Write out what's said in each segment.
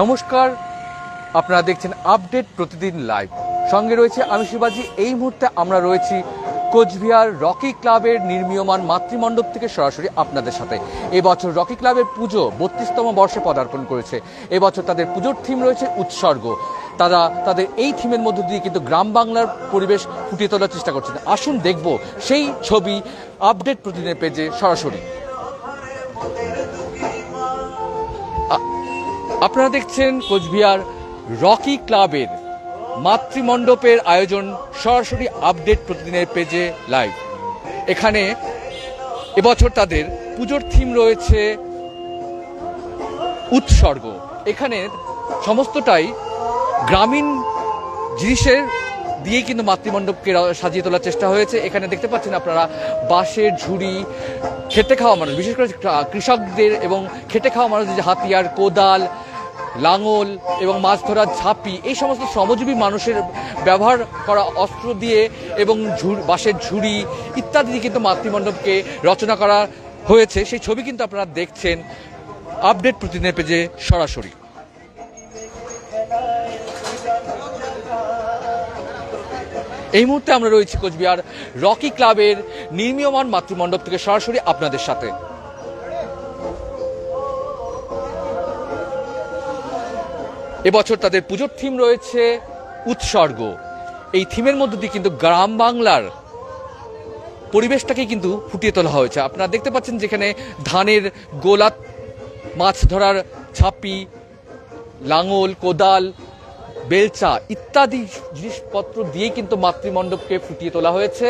নমস্কার। আপনারা দেখছেন আপডেট প্রতিদিন লাইভ। সঙ্গে রয়েছে আমি শিবাজি। এই মুহূর্তে আমরা রয়েছি কোচবিহার রকি ক্লাবের নির্মীয়মান মাতৃমণ্ডপ থেকে সরাসরি আপনাদের সাথে। এবছর রকি ক্লাবের পুজো বত্রিশতম বর্ষে পদার্পণ করেছে। এবছর তাদের পুজোর থিম রয়েছে উৎসর্গ। তারা তাদের এই থিমের মধ্য দিয়ে কিন্তু গ্রাম বাংলার পরিবেশ ফুটিয়ে তোলার চেষ্টা করছেন। আসুন দেখব সেই ছবি আপডেট প্রতিদিনের পেজে সরাসরি। আপনারা দেখছেন কোচবিহার রকি ক্লাবের মাতৃমণ্ডপের আয়োজন সরাসরি আপডেট প্রতিদিনের পেজে লাইভ। এখানে এবছর তাদের পুজোর থিম রয়েছে উৎসর্গ। এখানে সমস্তটাই গ্রামীণ জিনিসের দিয়ে কিন্তু মাতৃমণ্ডপকে সাজিয়ে তোলার চেষ্টা হয়েছে। এখানে দেখতে পাচ্ছেন আপনারা বাঁশের ঝুড়ি খেটে খাওয়া মানুষ, বিশেষ করে কৃষকদের এবং খেটে খাওয়া মানুষদের যে হাতিয়ার, কোদাল লাঙল এবং মাছ ধরার ঝাঁপি, এই সমস্ত শ্রমজীবী মানুষের ব্যবহার করা অস্ত্র দিয়ে এবং ঝুড়, বাঁশের ঝুড়ি ইত্যাদি দিয়ে কিন্তু মাতৃমণ্ডপকে রচনা করা হয়েছে। সেই ছবি কিন্তু আপনারা দেখছেন। আপডেট প্রতিদিনের পেজে সরাসরি। এই মুহূর্তে আমরা রয়েছি কোচবিহার রকি ক্লাবের নির্মীয়মান মাতৃমণ্ডপ থেকে সরাসরি আপনাদের সাথে। এবছর তাদের পুজোর থিম রয়েছে উৎসর্গ। এই থিমের মধ্য দিয়ে কিন্তু গ্রাম বাংলার পরিবেশটাকে কিন্তু ফুটিয়ে তোলা হয়েছে। আপনারা দেখতে পাচ্ছেন যেখানে ধানের গোলা, মাছ ধরার ছাপি, লাঙল, কোদাল, বেলচা ইত্যাদি জিনিসপত্র দিয়ে কিন্তু মাতৃমণ্ডপকে ফুটিয়ে তোলা হয়েছে।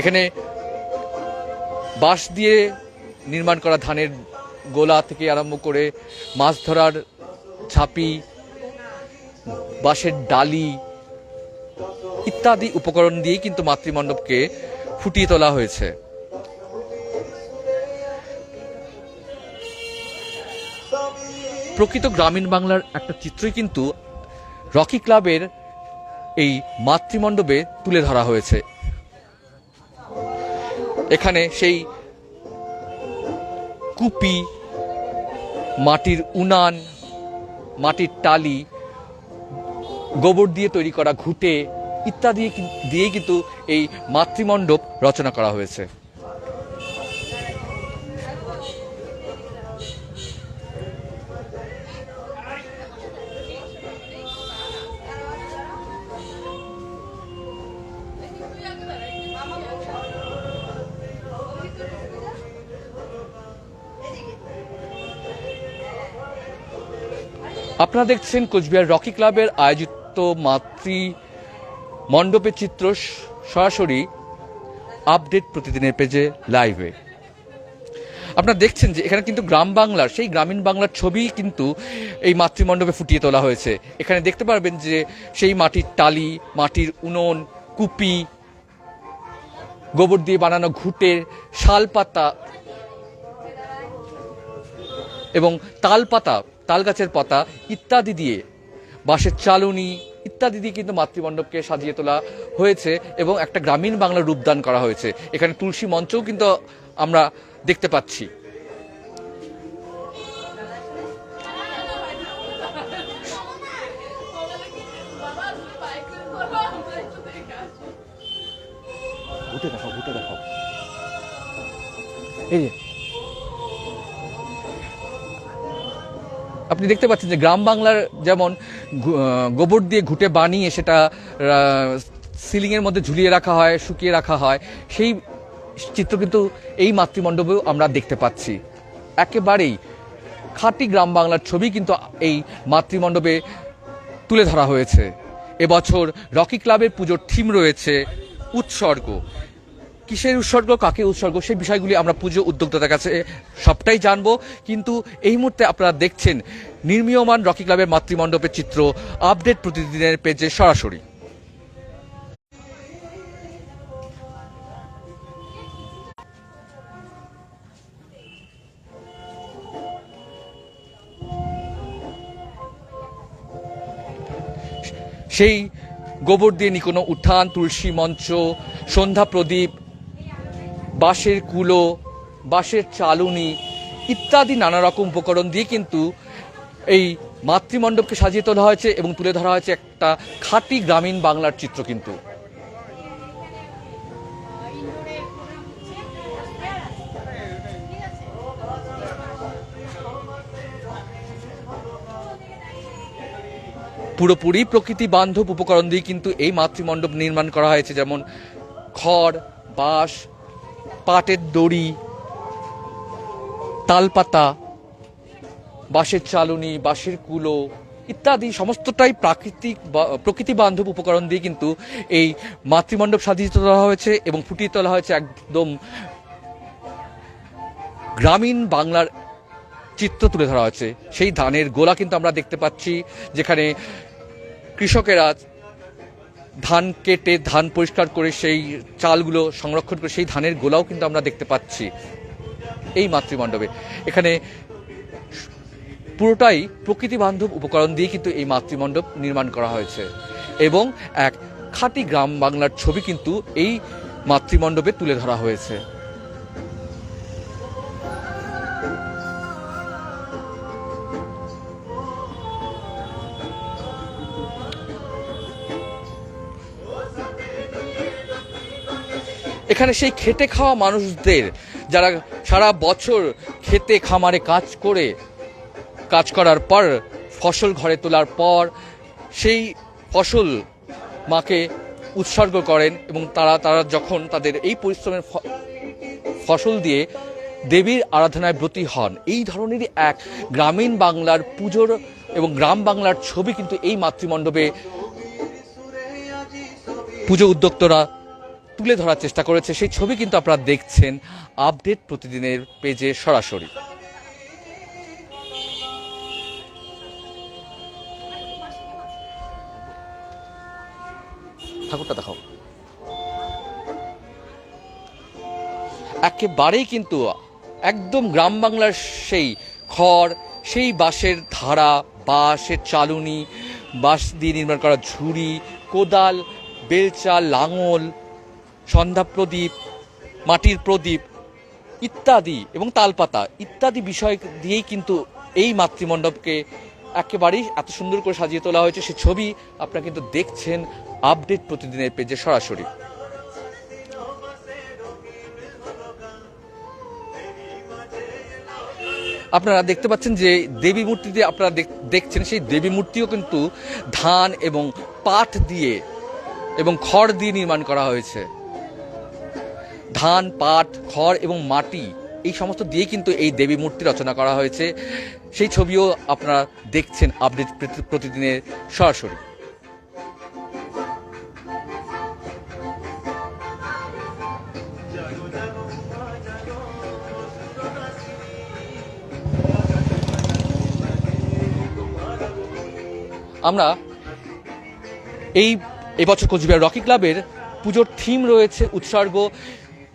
এখানে বাঁশ দিয়ে নির্মাণ করা ধানের গোলা থেকে আরম্ভ করে মাছ ধরার ছাপি, বাঁশের ডালি ইত্যাদি উপকরণ দিয়ে কিন্তু মাতৃমণ্ডপকে ফুটিয়ে তোলা হয়েছে। প্রকৃত গ্রামীণ বাংলার একটা চিত্রই কিন্তু রকি ক্লাবের এই মাতৃমণ্ডপে তুলে ধরা হয়েছে। এখানে সেই কুপি, মাটির উনান, মাটির টালি, গোবর দিয়ে তৈরি করা ঘুটে ইত্যাদি দিয়ে কিন্তু এই মাতৃমণ্ডপ রচনা করা হয়েছে। আপনারা দেখছেন কোচবিহার রকি ক্লাবের আয়োজিত মাতৃ মণ্ডপের চিত্র সরাসরি আপডেট প্রতিদিনের পেজে লাইভে আপনারা দেখছেন যে এখানে কিন্তু গ্রাম বাংলার, সেই গ্রামীণ বাংলার ছবি কিন্তু এই মাতৃমণ্ডপে ফুটিয়ে তোলা হয়েছে। এখানে দেখতে পারবেন যে সেই মাটির টালি, মাটির উনুন, কুপি, গোবর দিয়ে বানানো ঘুটে শাল পাতা এবং তাল পাতা তাল গাছের পাতা ইত্যাদি দিয়ে বাঁশের চালুনি ইত্যাদি দিয়ে কিন্তু মাতৃমণ্ডপকে সাজিয়ে তোলা হয়েছে এবং একটা গ্রামীণ বাংলার রূপদান করা হয়েছে। এখানে তুলসী মঞ্চও কিন্তু আমরা দেখতে পাচ্ছি। এই যে আপনি দেখতে পাচ্ছেন যে গ্রাম বাংলার যেমন গোবর দিয়ে ঘুটে বানিয়ে সেটা সিলিং এর মধ্যে ঝুলিয়ে রাখা হয়, শুকিয়ে রাখা হয়, সেই চিত্র কিন্তু এই মাতৃমণ্ডপেও আমরা দেখতে পাচ্ছি। একেবারেই খাঁটি গ্রাম বাংলার ছবি কিন্তু এই মাতৃমণ্ডপে তুলে ধরা হয়েছে। এবছর রকি ক্লাবের পুজোর থিম রয়েছে উৎসর্গ। কিসের উৎসর্গ, কাকে উৎসর্গ, সেই বিষয়গুলি আমরা পুজো উদ্যোক্তাদের কাছে সবটাই জানব। কিন্তু এই মুহূর্তে আপনারা দেখছেন নির্মীয়মান রকি ক্লাবের মাতৃমণ্ডপের চিত্র আপডেট প্রতিদিনের পেজে সরাসরি। সেই গোবর দিয়ে নিকোনো উঠান তুলসী মঞ্চ, সন্ধ্যা প্রদীপ বাঁশের কুলো, বাঁশের চালুনি ইত্যাদি নানা রকম উপকরণ দিয়ে কিন্তু এই মাতৃমণ্ডপকে সাজিয়ে তোলা হয়েছে এবং তুলে ধরা হয়েছে একটা খাঁটি গ্রামীণ বাংলার চিত্র কিন্তু। পুরোপুরি প্রকৃতি বান্ধব উপকরণ দিয়ে কিন্তু এই মাতৃমণ্ডপ নির্মাণ করা হয়েছে, যেমন খড়, বাঁশ পাটের দড়ি, তালপাতা, বাঁশের চালুনি, বাঁশের কুলো ইত্যাদি সমস্তটাই প্রাকৃতিক প্রকৃতি বান্ধব উপকরণ দিয়ে কিন্তু এই মাতৃমণ্ডপ সাজিয়ে তোলা হয়েছে এবং ফুটিয়ে তোলা হয়েছে একদম গ্রামীণ বাংলার চিত্র তুলে ধরা হয়েছে। সেই ধানের গোলা কিন্তু আমরা দেখতে পাচ্ছি, যেখানে কৃষকেরা ধান কেটে, ধান পরিষ্কার করে সেই চালগুলো সংরক্ষণ করে, সেই ধানের গোলাও কিন্তু আমরা দেখতে পাচ্ছি এই মাতৃমণ্ডপে। এখানে পুরোটাই প্রকৃতি বান্ধব উপকরণ দিয়ে কিন্তু এই মাতৃমণ্ডপ নির্মাণ করা হয়েছে। এবং এক খাঁটি গ্রাম বাংলার ছবি কিন্তু এই মাতৃমণ্ডপে তুলে ধরা হয়েছে। এখানে সেই খেটে খাওয়া মানুষদের যারা সারা বছর খেতে খামারে কাজ করে, কাজ করার পর, ফসল ঘরে তোলার পর, সেই ফসল মাকে উৎসর্গ করেন এবং তারা তারা যখন তাদের এই পরিশ্রমের ফসল দিয়ে দেবীর আরাধনায় ব্রতী হন, এই ধরনেরই এক গ্রামীণ বাংলার পুজোর এবং গ্রাম বাংলার ছবি কিন্তু এই মাতৃমণ্ডপে পুজো উদ্যোক্তরা তুলে ধরার চেষ্টা করেছে। সেই ছবি কিন্তু আপনারা দেখছেন আপডেট প্রতিদিনের পেজে সরাসরি। ঠাকুরটা দেখাও। একেবারেই কিন্তু একদম গ্রাম বাংলার সেই খড়, সেই বাঁশের ধারা, বাঁশের চালুনি, বাঁশ দিয়ে নির্মাণ করা ঝুড়ি, কোদাল, বেলচা, লাঙল সন্ধ্যা প্রদীপ, মাটির প্রদীপ ইত্যাদি এবং তালপাতা ইত্যাদি বিষয় দিয়েই কিন্তু এই মাতৃমণ্ডপকে একেবারেই এত সুন্দর করে সাজিয়ে তোলা হয়েছে। সে ছবি আপনারা কিন্তু দেখছেন আপডেট প্রতিদিনের পেজে সরাসরি। আপনারা দেখতে পাচ্ছেন যে দেবী মূর্তিতে আপনারা দেখ- দেখছেন, সেই দেবী মূর্তিও কিন্তু ধান এবং পাট দিয়ে এবং খড় দিয়ে নির্মাণ করা হয়েছে। ধান, পাট, খড় এবং মাটি, এই সমস্ত দিয়ে কিন্তু এই দেবী মূর্তি রচনা করা হয়েছে। সেই ছবিও আপনারা দেখছেন আপডেট প্রতিদিনের সরাসরি। আমরা এই এবছর কোচবিহার রকি ক্লাবের পুজোর থিম রয়েছে উৎসর্গ।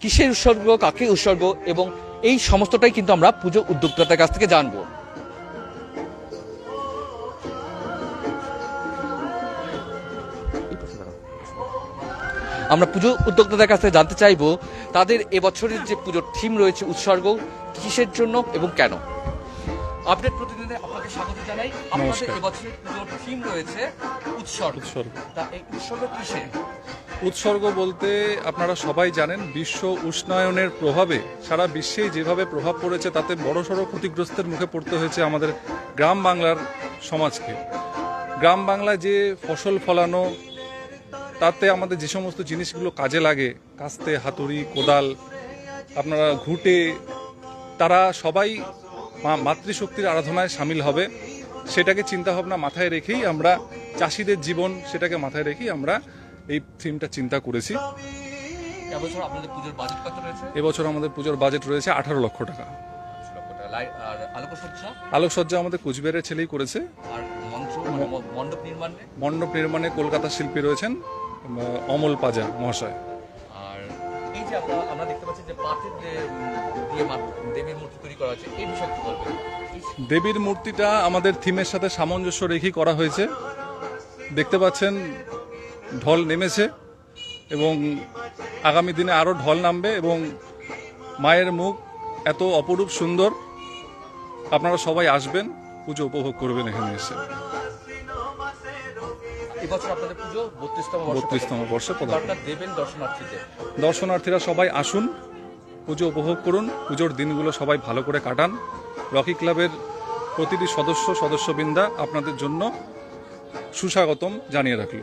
কিসের উৎসর্গ কাকে উৎসর্গ এবং এই সমস্তটাই কিন্তু আমরা পুজো উদ্যোক্তাদের কাছ থেকে জানব। আমরা পুজো উদ্যোক্তাদের কাছ থেকে জানতে চাইব তাদের এবছরের যে পুজোর থিম রয়েছে উৎসর্গ কিসের জন্য এবং কেন? আপডেট প্রতিদিনে আপনাকে স্বাগত জানাই। আপনাদের এবছরের পুজোর থিম রয়েছে উৎসর্গ। উৎসর্গ। তা এই উৎসর্গ কিসের? উৎসর্গ বলতে আপনারা সবাই জানেন, বিশ্ব উষ্ণায়নের প্রভাবে সারা বিশ্বেই যেভাবে প্রভাব পড়েছে, তাতে বড়সড় ক্ষতিগ্রস্তের মুখে পড়তে হয়েছে আমাদের গ্রাম বাংলার সমাজকে। গ্রাম বাংলায় যে ফসল ফলানো, তাতে আমাদের যে সমস্ত জিনিসগুলো কাজে লাগে, কাস্তে, হাতুড়ি, কোদাল, আপনারা ঘুটে, তারা সবাই মাতৃশক্তির আরাধনায় সামিল হবে। সেটাকে চিন্তাভাবনা মাথায় রেখেই আমরা চাষিদের জীবন সেটাকে মাথায় রেখেই আমরা এই থিমটা চিন্তা করেছি। এবছর আপনাদের পুজোর বাজেট কত রয়েছে? এবছর আমাদের পুজোর বাজেট রয়েছে আঠারো লক্ষ টাকা। আর আলোকসজ্জা? আলোকসজ্জা আমাদের কুচবিহারের ছেলেই করেছে। আর মানে মণ্ডপ নির্মাণে? মণ্ডপ নির্মাণে কলকাতার শিল্পী রয়েছেন অমল পাজা মহাশয়। আর এই যে আমরা আমরা দেখতে পাচ্ছি যে পাটের দিয়ে দেবীর মূর্তি তৈরি করা হয়েছে এই বিষয়ে বলবেন? দেবীর মূর্তিটা আমাদের থিমের সাথে সামঞ্জস্য রেখেই করা হয়েছে। দেখতে পাচ্ছেন ঢল নেমেছে এবং আগামী দিনে আরও ঢল নামবে এবং মায়ের মুখ এত অপরূপ সুন্দর। আপনারা সবাই আসবেন পুজো উপভোগ করবেন এখানে এসে। পুজো বত্রিশতম বত্রিশতম বর্ষে দেবেন দর্শনার্থীদের। দর্শনার্থীরা সবাই আসুন পুজো উপভোগ করুন পুজোর দিনগুলো সবাই ভালো করে কাটান। রকি ক্লাবের প্রতিটি সদস্য সদস্যবৃন্দা আপনাদের জন্য সুস্বাগতম জানিয়ে রাখল।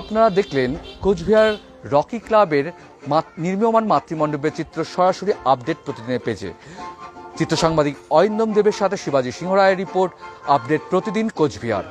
আপনারা দেখলেন কোচবিহার রকি ক্লাবের নির্মীয়মান মাতৃমণ্ডপের চিত্র সরাসরি আপডেট প্রতিদিনের পেজে। চিত্র সাংবাদিক অরিন্দম দেবের সাথে শিবাজী সিংহ রায়ের রিপোর্ট, আপডেট প্রতিদিন কোচবিহার।